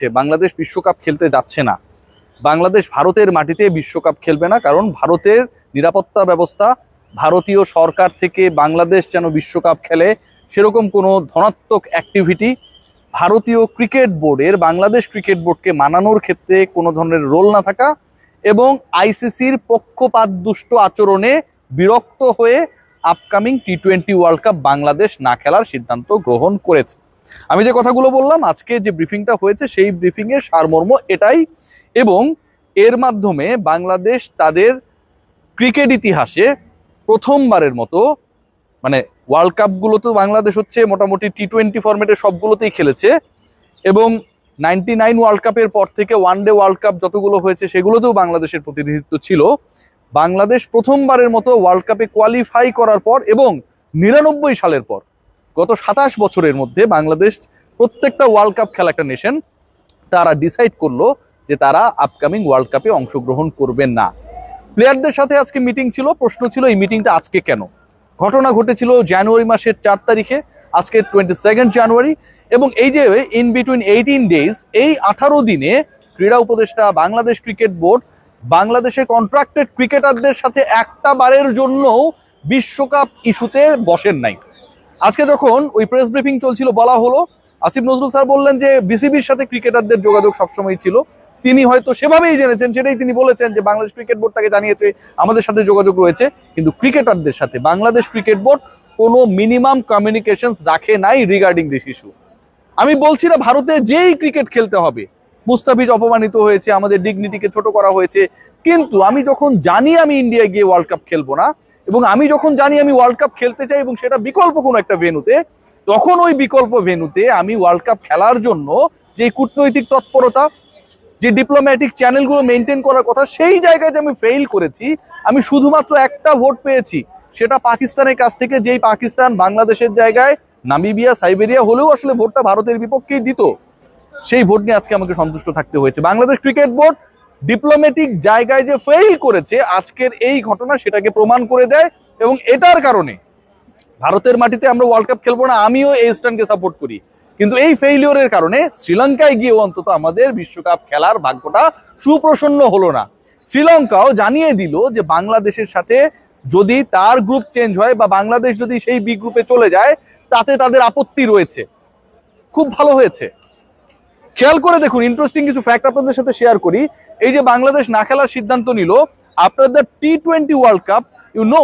যে বাংলাদেশ বিশ্বকাপ খেলতে যাচ্ছে না। বাংলাদেশ ভারতের মাটিতে বিশ্বকাপ খেলবে না, কারণ ভারতের নিরাপত্তা ব্যবস্থা ভারতীয় সরকার থেকে বাংলাদেশ যেন বিশ্বকাপ খেলে, সেরকম কোনো ধনাত্মক অ্যাক্টিভিটি ভারতীয় ক্রিকেট বোর্ডের বাংলাদেশ ক্রিকেট বোর্ডকে মানানোর ক্ষেত্রে কোনো ধরনের রোল না থাকা এবং আইসিসির পক্ষপাত দুষ্ট আচরণে বিরক্ত হয়ে upcoming T twenty world cup Bangladesh না খেলার সিদ্ধান্ত গ্রহণ করেছে। আমি যে কথাগুলো বললাম, আজকে যে ব্রিফিংটা হয়েছে, সেই ব্রিফিংয়ের সারমর্ম এটাই এবং এর মাধ্যমে বাংলাদেশ তাদের ক্রিকেট ইতিহাসে প্রথমবারের মতো মানে ওয়ার্ল্ড কাপগুলো তো বাংলাদেশ হচ্ছে মোটামুটি টি টোয়েন্টি ফরম্যাটের সবগুলোতেই খেলেছে এবং নাইনটি নাইন ওয়ার্ল্ড কাপের পর থেকে ওয়ান ডে ওয়ার্ল্ড কাপ যতগুলো হয়েছে, সেগুলোতেও বাংলাদেশের প্রতিনিধিত্ব ছিল। বাংলাদেশ প্রথমবারের মতো ওয়ার্ল্ড কাপে কোয়ালিফাই করার পর এবং নিরানব্বই সালের পর গত সাতাশ বছরের মধ্যে বাংলাদেশ প্রত্যেকটা ওয়ার্ল্ড কাপ খেলা একটা নেশন তারা ডিসাইড করল যে তারা আপকামিং ওয়ার্ল্ড কাপে অংশগ্রহণ করবেন না। প্লেয়ারদের সাথে আজকে মিটিং ছিল, প্রশ্ন ছিল এই মিটিংটা আজকে কেন? ঘটনা ঘটেছিল জানুয়ারি মাসের চার তারিখে, আজকে টোয়েন্টি সেকেন্ড জানুয়ারি এবং এই যে ইন বিটুইন এইটিন ডেজ এই আঠারো দিনে ক্রীড়া উপদেষ্টা, বাংলাদেশ ক্রিকেট বোর্ড বাংলাদেশে কন্ট্রাক্টেড ক্রিকেটারদের সাথে একটা বারের জন্যও বিশ্বকাপ ইস্যুতে বসেন নাই। আজকে যখন ওই প্রেস ব্রিফিং চলছিল, বলা হলো, আসিফ নজরুল স্যার বললেন যে বিসিবির সাথে ক্রিকেটারদের যোগাযোগ সবসময় ছিল। তিনি হয়তো সেভাবেই জেনেছেন, সেটাই তিনি বলেছেন যে বাংলাদেশ ক্রিকেট বোর্ড তাকে জানিয়েছে, আমাদের সাথে যোগাযোগ রয়েছে। কিন্তু ক্রিকেটারদের সাথে, বাংলাদেশ ক্রিকেট বোর্ড কোনো মিনিমাম কমিউনিকেশনস রাখে নাই রিগার্ডিং দিস ইস্যু আমি বলছি না, ভারতে যেই ক্রিকেট খেলতে হবে, মুস্তাফিজ অপমানিত হয়েছে, আমাদের ডিগনিটিকে ছোট করা হয়েছে। কিন্তু আমি যখন জানি আমি ইন্ডিয়ায় গিয়ে ওয়ার্ল্ড কাপ খেলব না এবং আমি যখন জানি আমি ওয়ার্ল্ড কাপ খেলতে চাই এবং সেটা বিকল্প কোনো একটা ভেনুতে তখন ওই বিকল্প ভেনুতে আমি ওয়ার্ল্ড কাপ খেলার জন্য যে কূটনৈতিক তৎপরতা, যে ডিপ্লোম্যাটিক চ্যানেলগুলো মেনটেন করার কথা, সেই জায়গায় যে আমি ফেইল করেছি, আমি শুধুমাত্র একটা ভোট পেয়েছি, সেটা পাকিস্তানের কাছ থেকে, যেই পাকিস্তান বাংলাদেশের জায়গায়, নামিবিয়া, সাইবেরিয়া হলেও আসলে ভোটটা ভারতের বিপক্ষেই দিত। সেই ভোট নিয়ে আজকে আমাকে সন্তুষ্ট থাকতে হয়েছে। বাংলাদেশ ক্রিকেট বোর্ড ডিপ্লোম্যাটিক জায়গায় যে ফেইল করেছে, আজকের এই ঘটনা সেটাকে প্রমাণ করে দেয় এবং এটার কারণে ভারতের মাটিতে আমরা ওয়ার্ল্ড কাপ খেলব না, আমিও এই স্টানকে সাপোর্ট করি। কিন্তু এই ফেইলিওরের কারণে শ্রীলঙ্কায় গিয়েও অন্তত আমাদের বিশ্বকাপ খেলার ভাগ্যটা সুপ্রসন্ন হলো না। শ্রীলঙ্কাও জানিয়ে দিল যে বাংলাদেশের সাথে যদি তার গ্রুপ চেঞ্জ হয় বা বাংলাদেশ যদি সেই বি গ্রুপে চলে যায়, তাতে তাদের আপত্তি রয়েছে। খুব ভালো হয়েছে। খেয়াল করে দেখুন ইন্টারেস্টিং কিছু ফ্যাক্ট আপনাদের সাথে শেয়ার করি। এই যে বাংলাদেশ না খেলার সিদ্ধান্ত নিল after the T twenty world cup you know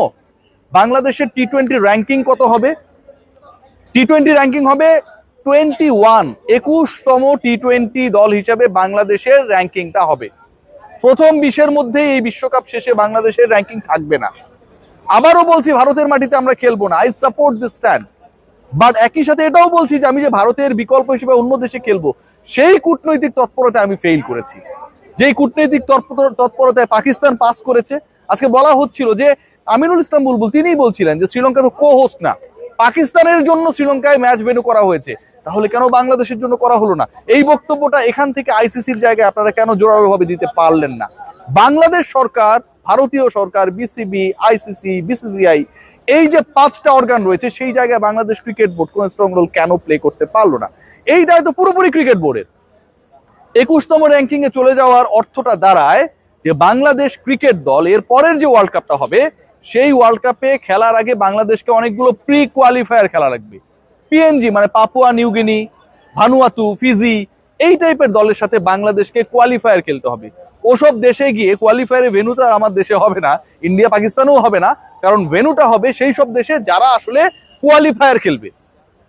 বাংলাদেশের টি টোয়েন্টি র্যাঙ্কিং কত হবে? টি টোয়েন্টি র্যাঙ্কিং হবে টোয়েন্টি ওয়ান একুশতম টি টোয়েন্টি দল হিসাবে বাংলাদেশের র্যাঙ্কিংটা হবে। প্রথম বিশের মধ্যে এই বিশ্বকাপ শেষে বাংলাদেশের র্যাঙ্কিং থাকবে না। আবারও বলছি, ভারতের মাটিতে আমরা খেলব না। I support this stand but একই সাথে এটাও বলছি যে আমি যে ভারতের বিকল্প হিসেবে অন্য দেশে খেলব, সেই কূটনৈতিক তৎপরতায় আমি ফেল করেছি। যেই কূটনৈতিক তৎপরতায় পাকিস্তান পাস করেছে, আজকে বলা হচ্ছিল যে আমিনুল ইসলাম বুলবুল, তিনিই বলছিলেন যে শ্রীলঙ্কা তো কো হোস্ট না। পাকিস্তানের জন্য শ্রীলঙ্কায় ম্যাচ ভেনু করা হয়েছে, তাহলে কেন বাংলাদেশের জন্য করা হলো না? এই বক্তব্যটা এখান থেকে আইসিসির জায়গায় আপনারা কেন জোরালোভাবে দিতে পারলেন না? বাংলাদেশ সরকার, ভারতীয় সরকার বিসিবি আইসিসি বিসিসিআই এই যে পাঁচটা অর্গান রয়েছে, সেই জায়গায় বাংলাদেশ ক্রিকেট বোর্ড কোন স্ট্রং রোল কেন প্লে করতে পারল না? এই দায়িত্ব পুরোপুরি ক্রিকেট বোর্ডের একুশতম র্যাঙ্কিং এ চলে যাওয়ার অর্থটা দাঁড়ায় যে বাংলাদেশ ক্রিকেট দল, এর পরের যে ওয়ার্ল্ড কাপটা হবে, সেই ওয়ার্ল্ড কাপে খেলার আগে বাংলাদেশকে অনেকগুলো প্রি কোয়ালিফায়ার খেলা লাগবে। পিএনজি মানে পাপুয়া নিউগিনি ভানুয়াতু ফিজি এই টাইপের দলের সাথে বাংলাদেশকে কোয়ালিফায়ার খেলতে হবে। ওসব দেশে গিয়ে কোয়ালিফায়ারে ভেনু তো আর আমার দেশে হবে না ইন্ডিয়া পাকিস্তানেও হবে না কারণ ভেনুটা হবে সেই সব দেশে যারা আসলে কোয়ালিফায়ার খেলবে।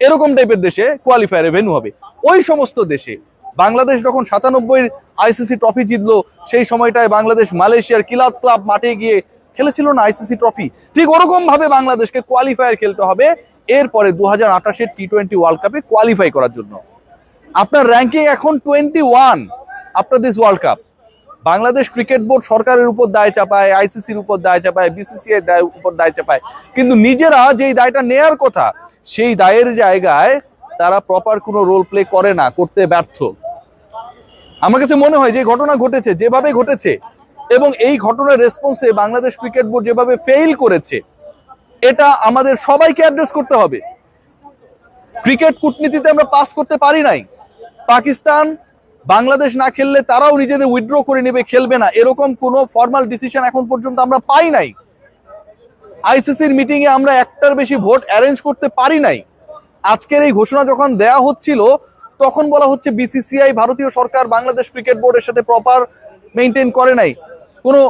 এরকম টাইপের দেশে কোয়ালিফায়ারে ভেনু হবে। ওই সমস্ত দেশে। বাংলাদেশ যখন সাতানব্বই আইসিসি ট্রফি জিতলো, সেই সময়টায় বাংলাদেশ মালয়েশিয়ার কিলাব ক্লাব মাঠে গিয়ে খেলেছিল না আইসিসি ট্রফি ঠিক ওরকম ভাবে বাংলাদেশকে কোয়ালিফায়ার খেলতে হবে এরপরে দু হাজার আঠাশের টি টোয়েন্টি ওয়ার্ল্ড কাপে কোয়ালিফাই করার জন্য। আপনার র্যাঙ্কিং এখন twenty one after this world cup Bangladesh cricket board সরকারের উপর দায় চাপায়, আইসিসির উপর দায় চাপায় বিসিসিআই দায় উপর দায় চাপায়। কিন্তু নিজেরা যেই দায়টা নেয়ার কথা, সেই দায়ের জায়গায় তারা প্রপার কোনো রোল প্লে করে না, করতে ব্যর্থ। আমার কাছে মনে হয় যে ঘটনা ঘটেছে, যেভাবে ঘটেছে, এবং এই ঘটনার রেসপন্সে বাংলাদেশ ক্রিকেট বোর্ড যেভাবে ফেইল করেছে, এটা আমাদের সবাইকে অ্যাড্রেস করতে হবে। ক্রিকেট কূটনীতিতে আমরা পাস করতে পারি নাই। পাকিস্তান বাংলাদেশ না খেললে তারাও নিজেদের উইথড্র করে নেবে, খেলবে না। এরকম কোনো ফর্মাল ডিসিশন এখন পর্যন্ত আমরা পাই নাই। আইসিসির মিটিং এ আমরা একটার বেশি ভোট অ্যারেঞ্জ করতে পারি নাই। আজকের এই ঘোষণা যখন দেয়া হচ্ছিল, তখন বলা হচ্ছে বিসিসিআই ভারতীয় সরকার বাংলাদেশ ক্রিকেট বোর্ডের সাথে প্রপার মেনটেন করে নাই। কোনো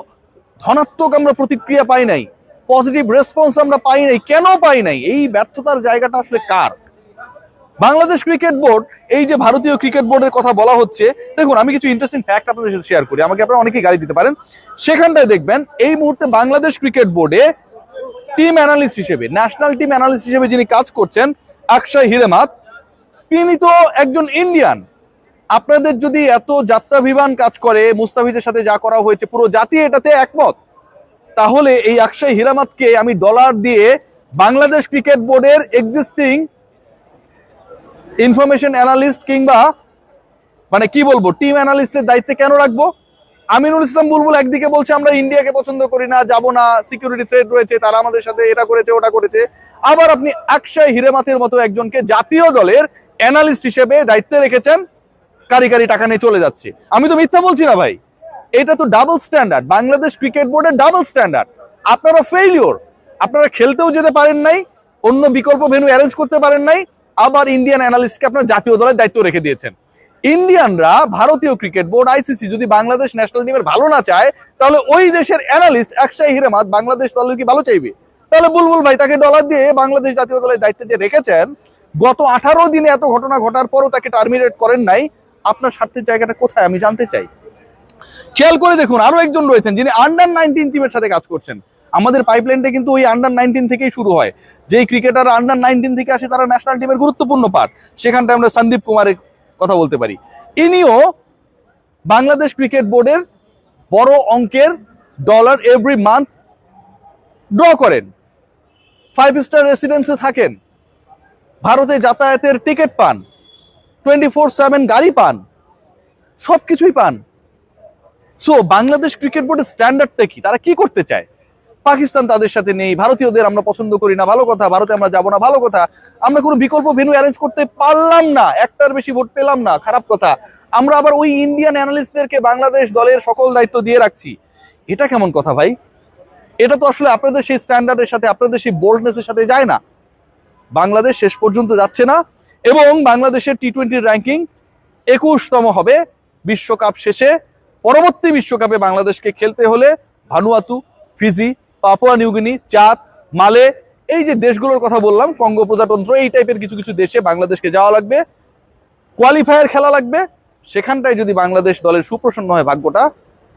ধনাত্মক আমরা প্রতিক্রিয়া পাই নাই। পজিটিভ রেসপন্স আমরা পাই নাই। কেন পাই নাই? এই ব্যর্থতার জায়গাটা আসলে কার? বাংলাদেশ ক্রিকেট বোর্ড, এই যে ভারতীয় ক্রিকেট বোর্ডের কথা বলা হচ্ছে, দেখুন, আমি কিছু ইন্টারেস্টিং ফ্যাক্ট আপনাদের সাথে শেয়ার করি, আমাকে আপনারা অনেকেই গাড়ি দিতে পারেন। সেখানটায় দেখবেন, এই মুহূর্তে বাংলাদেশ ক্রিকেট বোর্ডে টিম অ্যানালিস্ট হিসেবে ন্যাশনাল টিম অ্যানালিস্ট হিসেবে যিনি কাজ করছেন, অক্ষয় হিরেমাত, তিনি তো একজন ইন্ডিয়ান আপনাদের যদি এত যাত্রাভিমান কাজ করে, মুস্তাফিজের সাথে যা করা হয়েছে, পুরো জাতি এটাতে একমত। তাহলে এই অক্ষয় হিরামাতকে আমি ডলার দিয়ে বাংলাদেশ ক্রিকেট বোর্ডের এক্সিস্টিং ইনফরমেশন অ্যানালিস্ট কিংবা মানে কি বলব, টিম অ্যানালিস্টের দায়িত্বে কেন রাখব? আমিনুল ইসলাম বুলবুল একদিকে বলছে, আমরা ইন্ডিয়াকে পছন্দ করি না, যাব না সিকিউরিটি থ্রেট রয়েছে, তারা আমাদের সাথে এটা করেছে, ওটা করেছে। আবার আপনি আকশাই হিরেমাতের মতো একজনকে জাতীয় দলের অ্যানালিস্ট হিসেবে দায়িত্বে রেখেছেন, কারি কারি টাকা নিয়ে চলে যাচ্ছে। আমি তো মিথ্যা বলছি না ভাই। এটা তো ডাবল স্ট্যান্ডার্ড বাংলাদেশ ক্রিকেট বোর্ডের ডাবল স্ট্যান্ডার্ড আপনারা ফেইলিওর আপনারা খেলতেও যেতে পারেন নাই, অন্য বিকল্প ভেন্যু অ্যারেঞ্জ করতে পারেন নাই আবার ইন্ডিয়ান অ্যানালিস্টকে আপনার জাতীয় দলের দায়িত্ব রেখে দিয়েছেন। ইন্ডিয়ানরা ভারতীয় ক্রিকেট বোর্ড আইসিসি যদি বাংলাদেশ ন্যাশনাল টিমের ভালো না চায়, তাহলে ওই দেশের অ্যানালিস্ট একশাই হিরেমাত বাংলাদেশ দলের কি ভালো চাইবে? তাহলে বুলবুল ভাই তাকে ডলার দিয়ে বাংলাদেশ জাতীয় দলের দায়িত্বে যে রেখেছেন, গত আঠারো দিনে এত ঘটনা ঘটার পরও তাকে টার্মিনেট করেন নাই। আপনার স্বার্থের জায়গাটা কোথায় আমি জানতে চাই। খেয়াল করে দেখুন আরও একজন রয়েছেন যিনি আন্ডার নাইনটিন টিমের সাথে কাজ করছেন। আমাদের পাইপলাইনটা কিন্তু ওই আন্ডার নাইনটিন থেকেই শুরু হয়। যেই ক্রিকেটার আন্ডার নাইনটিন থেকে আসে, তারা ন্যাশনাল টিমের গুরুত্বপূর্ণ পার্ট সেখানটায় আমরা সন্দীপ কুমারের কথা বলতে পারি। ইনিও বাংলাদেশ ক্রিকেট বোর্ডের বড় অঙ্কের ডলার এভরি মান্থ ড্র করেন। ফাইভ স্টার রেসিডেন্সে থাকেন। ভারতে যাতায়াতের টিকিট পান। টোয়েন্টি ফোর সেভেন গাড়ি পান। সব কিছুই পান। সো বাংলাদেশ ক্রিকেট বোর্ডের স্ট্যান্ডার্ডটা কি? তারা কি করতে চায়? পাকিস্তান তাদের সাথে নেই, ভারতীয়দের আমরা পছন্দ করি না, ভালো কথা, ভারতে আমরা যাব না, ভালো কথা। আমরা কোনো বিকল্প ভেন্যু অ্যারেঞ্জ করতে পারলাম না, একটার বেশি ভোট পেলাম না, খারাপ কথা। আমরা আবার ওই ইন্ডিয়ান অ্যানালিস্টদেরকে বাংলাদেশ দলের সকল দায়িত্ব দিয়ে রাখছি। এটা কেমন কথা ভাই? এটা তো আসলে আপনাদের সেই স্ট্যান্ডার্ডের সাথে, আপনাদের সেই বোল্ডনেসের সাথে যায় না। বাংলাদেশ শেষ পর্যন্ত যাচ্ছে না এবং বাংলাদেশের টি টোয়েন্টির র্যাঙ্কিং একুশতম হবে বিশ্বকাপ শেষে। পরবর্তী বিশ্বকাপে বাংলাদেশকে খেলতে হলে ভানুয়াতু, ফিজি পাপুয়া নিউগিনি চাঁদ, মালে, এই যে দেশগুলোর কথা বললাম, কঙ্গো প্রজাতন্ত্র, এই টাইপের কিছু কিছু দেশে বাংলাদেশকে যাওয়া লাগবে। কোয়ালিফায়ার খেলা লাগবে। সেখানটায় যদি বাংলাদেশ দলের সুপ্রসন্ন হয় ভাগ্যটা,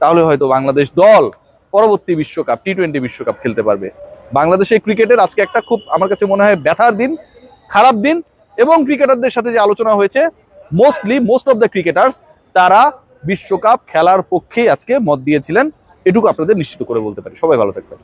তাহলে হয়তো বাংলাদেশ দল পরবর্তী বিশ্বকাপ টি টোয়েন্টি বিশ্বকাপ খেলতে পারবে। বাংলাদেশের ক্রিকেটের আজকে একটা খুব আমার কাছে মনে হয় ব্যথার দিন, খারাপ দিন, এবং ক্রিকেটারদের সাথে যে আলোচনা হয়েছে mostly most of the cricketers তারা বিশ্বকাপ খেলার পক্ষেই আজকে মত দিয়েছিলেন। এটুকু আপনাদের নিশ্চিত করে বলতে পারি। সবাই ভালো থাকবেন।